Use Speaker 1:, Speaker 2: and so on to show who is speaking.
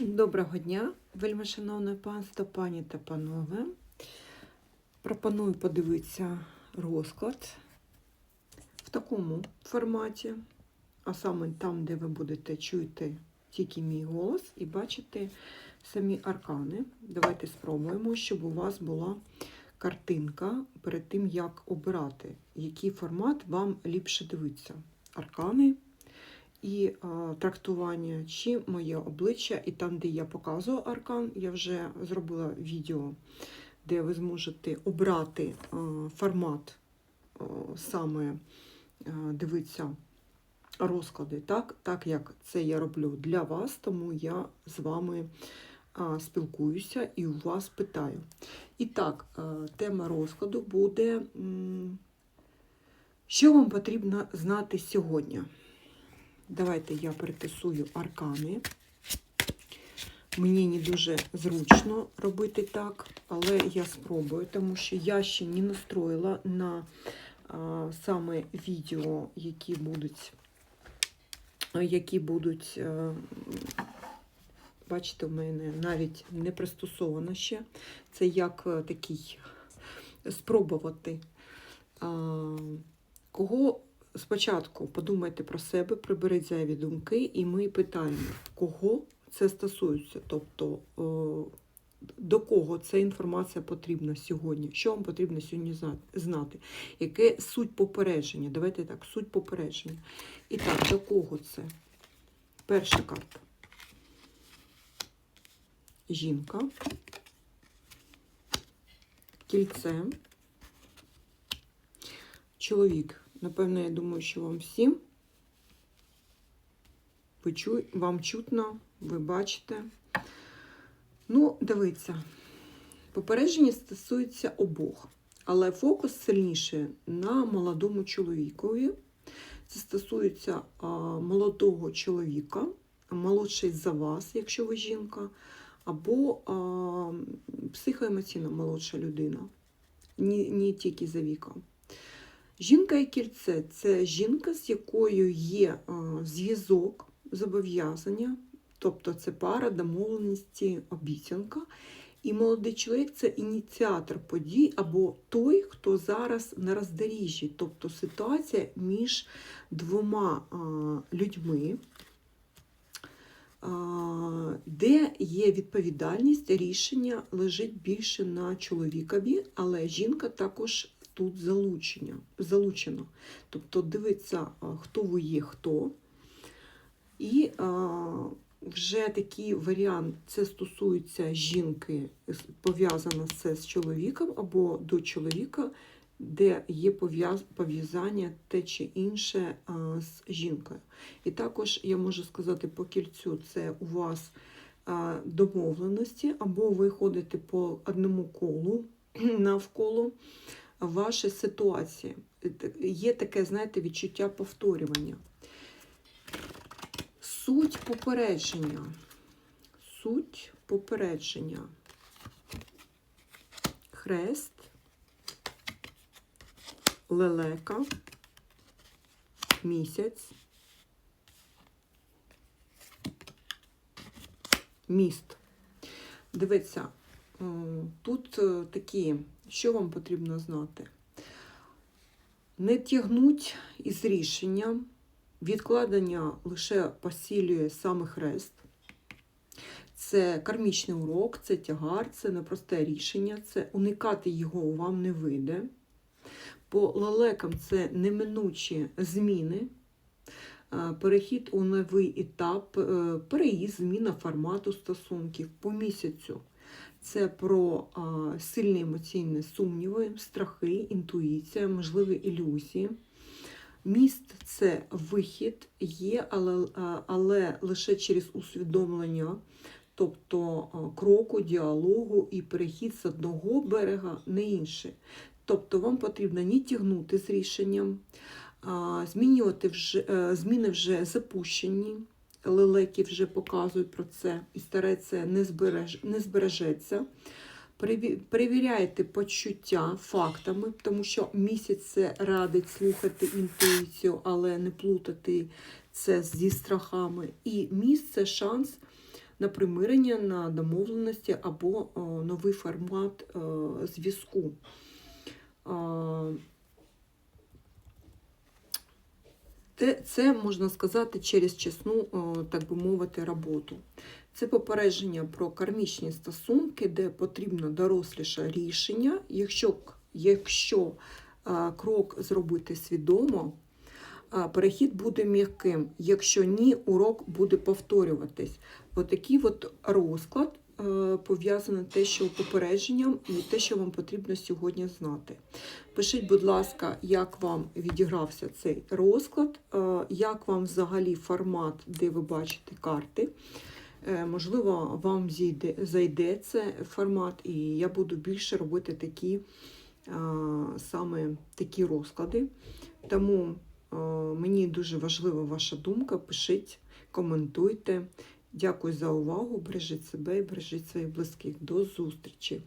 Speaker 1: Доброго дня, вельми шановне панство, пані та панове. Пропоную подивитися розклад в такому форматі, а саме там, де ви будете чути тільки мій голос і бачити самі аркани. Давайте спробуємо, щоб у вас була картинка перед тим, як обирати, який формат вам ліпше дивитися. Аркани і а, трактування, чи моє обличчя, і там, де я показую аркан, я вже зробила відео, де ви зможете обрати а, формат а, саме а, дивитися розклади, так, так як це я роблю для вас, тому я з вами спілкуюся і у вас питаю. І так, тема розкладу буде, що вам потрібно знати сьогодні. Давайте я перетасую аркани. Мені не дуже зручно робити так, але я спробую, тому що я ще не настроїла на а, саме відео, які будуть, які будуть, а, бачите, у мене навіть не пристосовано ще. Це як такий спробувати. А, кого спочатку подумайте про себе, приберіть зайві думки, і ми питаємо, кого це стосується, тобто до кого ця інформація потрібна сьогодні, що вам потрібно сьогодні знати, яке суть попередження. Давайте так, суть попередження. І так, до кого це? Перша карта. Жінка, кільце, чоловік. Напевно, я думаю, що вам всім вам чутно, ви бачите. Ну, дивіться, попередження стосується обох, але фокус сильніше на молодому чоловікові. Це стосується а, молодого чоловіка, молодший за вас, якщо ви жінка, або а, психоемоційно молодша людина, не, не тільки за віком. Жінка і кільце це жінка, з якою є зв'язок, зобов'язання, тобто це пара, домовленості, обіцянка. І молодий чоловік це ініціатор подій або той, хто зараз на роздоріжжі, тобто ситуація між двома людьми, де є відповідальність, рішення лежить більше на чоловікові, але жінка також тут залучення, залучено. Тобто дивиться, хто ви є, хто. І а, вже такий варіант, це стосується жінки, пов'язано це з чоловіком або до чоловіка, де є пов'язання те чи інше а, з жінкою. І також я можу сказати по кільцю, це у вас а, домовленості, або ви ходите по одному колу навколо ваші ситуації. Є таке, знаєте, відчуття повторювання. Суть попередження. Суть попередження. Хрест, лелека, місяць, міст. Дивіться, тут е, такі що вам потрібно знати? Не тягнуть із рішенням, відкладення лише посилює саме хрест. Це кармічний урок, це тягар, це непросте рішення, це уникати його вам не вийде. По лелекам це неминучі зміни, перехід у новий етап, е, переїзд, зміна формату стосунків по місяцю. Це про сильні емоційні сумніви, страхи, інтуїція, можливі ілюзії. Міст це вихід є, але, але лише через усвідомлення, тобто кроку, діалогу і перехід з одного берега на інший. Тобто вам потрібно не тягнути з рішенням, змінювати вже, е, зміни вже запущені лелеки вже показують про це, і старе це не, збереж, не збережеться. Перевіряйте почуття фактами, тому що місяць це радить слухати інтуїцію, але не плутати це зі страхами. І місце шанс на примирення, на домовленості або е, новий формат е, зв'язку. А, Те- Це можна сказати через чесну, е, так би мовити, роботу. Це попередження про кармічні стосунки, де потрібно доросліше рішення. Якщо, якщо е, крок зробити свідомо, е, перехід буде м'яким. Якщо ні, урок буде повторюватись. Отакий от розклад е, пов'язаний те, що попередженням і те, що вам потрібно сьогодні знати. Пишіть, будь ласка, як вам відігрався цей розклад, е, як вам взагалі формат, де ви бачите карти. Е, Можливо, вам зійде, зайде це формат, і я буду більше робити такі саме такі розклади. Тому мені дуже важлива ваша думка. Пишіть, коментуйте. Дякую за увагу. Бережіть себе і бережіть своїх близьких. До зустрічі!